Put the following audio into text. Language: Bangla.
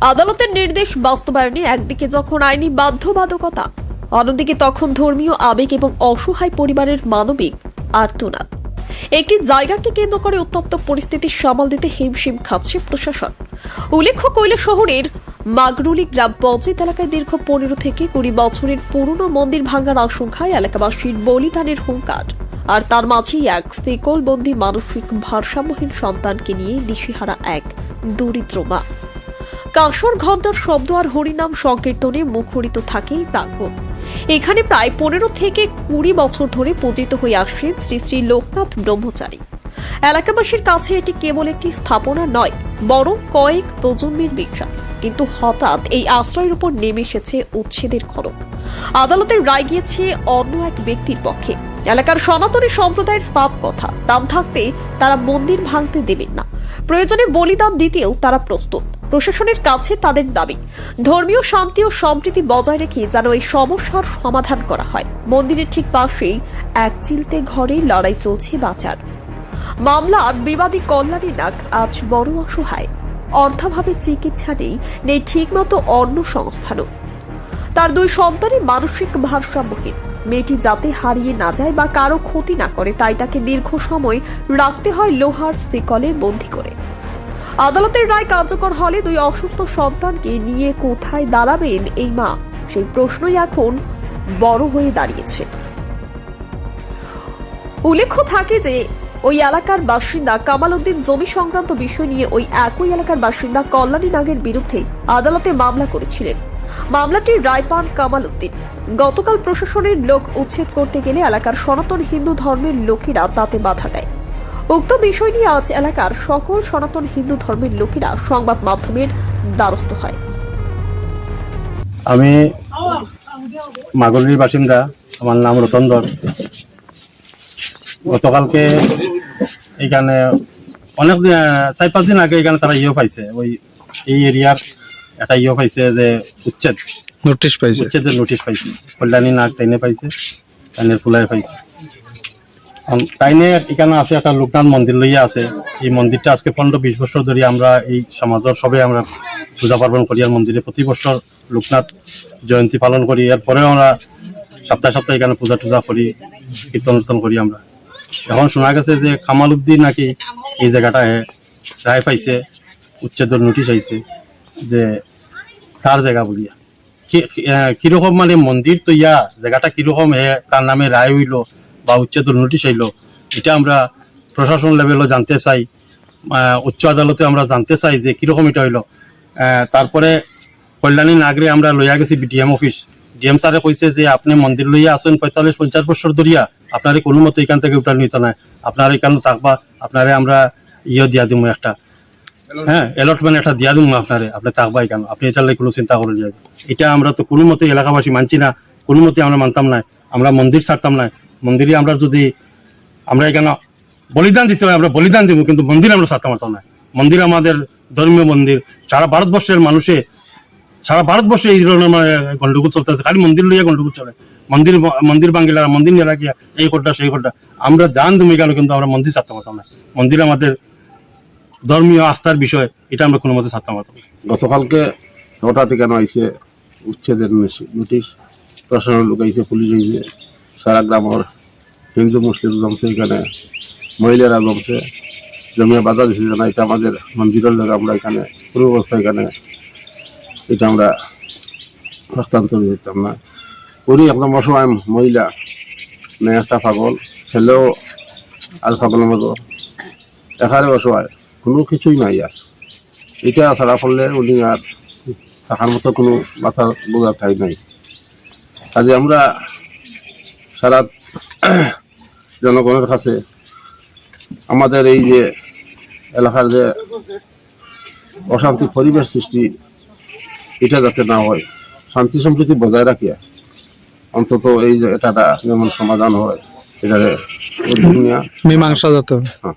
আদালতের নির্দেশ বাস্তবায়নে একদিকে যখন আইনি বাধ্যবাধকতা, অন্যদিকে তখন ধর্মীয় আবেগ এবং অসহায় পরিবারের মানবিক আর্তনা। একটি জায়গাকে কেন্দ্র করে উত্তপ্ত পরিস্থিতি সামাল দিতে হিমশিম খাচ্ছে প্রশাসন। উল্লেখ্য, কৈলা শহরের মাগরুলি গ্রাম পঞ্চায়েত এলাকায় দীর্ঘ পনেরো থেকে কুড়ি বছরের পুরনো মন্দির ভাঙার আশঙ্কায় এলাকাবাসীর বলিদানের হুঙ্কার। আর তার মাঝেই এক সেকলবন্দি মানসিক ভারসাম্যহীন সন্তানকে নিয়ে দিশেহারা এক দরিদ্র মা। কাঁসর ঘণ্টার শব্দ আর হরিনাম সংকীর্তনে মুখরিত থাকে এই প্রাঙ্গণ এখানে প্রায় পনেরো থেকে কুড়ি বছর ধরে পূজিত হয়ে আসছেন শ্রী শ্রী লোকনাথ ব্রহ্মচারী। এলাকাবাসীর কাছে এটি কেবল একটি স্থাপনা নয়, বরং কয়েক প্রজন্মের বিশ্বাস কিন্তু হঠাৎ এই আশ্রয়ের উপর নেমে এসেছে উচ্ছেদের খরচ আদালতের রায় গিয়েছে অন্য এক ব্যক্তির পক্ষে। এলাকার সনাতনী সম্প্রদায়ের স্থাপ কথা। দাম থাকতে তারা মন্দির ভাঙতে দেবেন না। প্রয়োজনে বলিদান দিতেও তারা প্রস্তুত। প্রশাসনের কাছে তাদের দাবি, ধর্মীয় শান্তি ও সম্প্রীতি বজায় রেখে যেন এই সমস্যার সমাধান করা হয়। মন্দিরের ঠিক পাশেই এক চিলতে ঘরে লড়াই চলছে বাঁচার। মামলার বিবাদী কল্যাণী নাক আজ বড় অসহায়। অর্থাভাবে চিকিৎসা নেই নেই ঠিকমতো অন্য সংস্থানও। তার দুই সন্তানের মানসিক ভারসাম্যহীন। মেয়েটি যাতে হারিয়ে না যায় বা কারও ক্ষতি না করে, তাই তাকে দীর্ঘ সময় রাখতে হয় লোহার শিকলে বন্দি করে। আদালতের রায় কার্যকর হলে দুই অসুস্থ সন্তানকে নিয়ে কোথায় দাঁড়াবেন এই মা? সেই প্রশ্নই এখন বড় হয়ে দাঁড়িয়েছে। উল্লেখ্য থাকে যে, ওই এলাকার বাসিন্দা কামাল উদ্দিন জমি সংক্রান্ত বিষয় নিয়ে ওই একই এলাকার বাসিন্দা কল্যাণী নাগের বিরুদ্ধে আদালতে মামলা করেছিলেন। মামলাটির রায় পান কামাল উদ্দিন গতকাল প্রশাসনের লোক উচ্ছেদ করতে গেলে এলাকার সনাতন হিন্দু ধর্মের লোকেরা তাতে বাধা দেয়। উক্ত বিষয় নিয়ে আজ এলাকার সকল সনাতন হিন্দু ধর্মের লোকেরা সংবাদ মাধ্যমের দ্বারস্থ হয়। আমি মাগুরির বাসিন্দা, আমার নাম রতন দর গতকালকে এখানে অনেক চার পাঁচ দিন আগে এখানে তারা ইয়ে পাইছে, ওই এই এরিয়ার একটা ইয়ে পাইছে যে উচ্ছেদ। নোটিশ পাইছে। উচ্ছেদের নোটিশ পাইছে। কল্যাণী নাগ তাইনে পাইছে তাইনের ফুলাই পাইছে। তাইনে এখানে আছে একটা লোকনাথ মন্দির লইয়া আছে। এই মন্দিরটা আজকে পনেরো বিশ বছর ধরে আমরা এই সমাজের সবে আমরা পূজা পার্বণ করি আর মন্দিরে প্রতি বছর লোকনাথ জয়ন্তী পালন করি। এরপরেও আমরা সপ্তাহে সপ্তাহে এখানে পূজা টুজা করি কীর্তন টীর্তন করি আমরা। এখন শোনা গেছে যে কামাল উদ্দিন নাকি এই জায়গাটায় রায় পাইছে উচ্ছেদের নোটিশ আইছে। যে তার জায়গা বলিয়া। কীরকম মানে মন্দির তো ইয়া, জায়গাটা কীরকম, হে, তার নামে রায় হইল বা উচ্ছেদের নোটিশ আইলো এটা আমরা প্রশাসন লেভেলও জানতে চাই উচ্চ আদালতে আমরা জানতে চাই যে কীরকম এটা হইল। তারপরে কল্যাণী নাগরে আমরা লইয়া গেছি ডিএম অফিস। ডিএম স্যারে কইছে যে আপনি মন্দির লইয়া আসেন পঁয়তাল্লিশ, পঞ্চাশ বছর ধরিয়া, আপনারে কোনো মতো এখান থেকে উঠান নিত না আপনার এখানে থাকবা, আপনারে আমরা ইয়ে দিয়া দিব একটা। হ্যাঁ অ্যালটমেন্ট একটা দিয়া দিব আপনারে, আপনি থাকবা এখানে আপনি কোনো চিন্তা যায় এটা আমরা তো কোনো মতে এলাকাবাসী মানছি না, কোনো মতে আমরা মানতাম না। আমরা মন্দির ছাড়তাম না। মন্দিরে আমরা যদি, আমরা এখানে বলিদান দিতে হয়, আমরা বলিদান কিন্তু মন্দির আমরা না। মন্দির আমাদের ধর্মীয় মন্দির। সারা ভারতবর্ষের মানুষে, সারা ভারতবর্ষে এই ধরনের মানে গন্ডগোল চলতেছে খালি মন্দির লইয়া গন্ডগোল চলে। মন্দির মন্দির বাঙ্গিলা মন্দির নিয়ে রাখিয়া, এই কোটটা সেই কোটটা আমরা জান তুমি গেল কিন্তু আমরা মন্দির ছাড়তে না। মন্দির আমাদের ধর্মীয় আস্থার বিষয়, এটা আমরা কোনো মতে ছাড়তে পারতাম না। গতকালকে হঠাৎ কেন আইসে উচ্ছেদের নোটিশ- প্রশাসনের লোক আইসে পুলিশ আইসে সারা গ্রামের হিন্দু, মুসলিম জমছে এখানে, মহিলারা জমছে। জমিয়ে বাধা দিছে না, এটা আমাদের মন্দিরের লোক, আমরা এখানে পুরো অবস্থা এখানে এটা আমরা হস্তান্তর দিতাম না। উনি একদম অসহায় মহিলা, মেয়ে একটা পাগল, ছেলেও আর পাগলের মতো এখানে অসহায়। কোনো কিছুই নাই আর। এটা ছাড়া করলে উনি আর থাকার মতো কোনো মাথা বোঝা ঠাই নাই। কাজে আমরা সারা জনগণের কাছে আমাদের এই যে এলাকার যে অশান্তি পরিবেশ সৃষ্টি এটা যাতে না হয় শান্তি সম্প্রীতি বজায় রাখিয়া অন্তত এই যে এটাটা যেমন সমাধান হয় নেওয়া মীমাংসা যত। হ্যাঁ।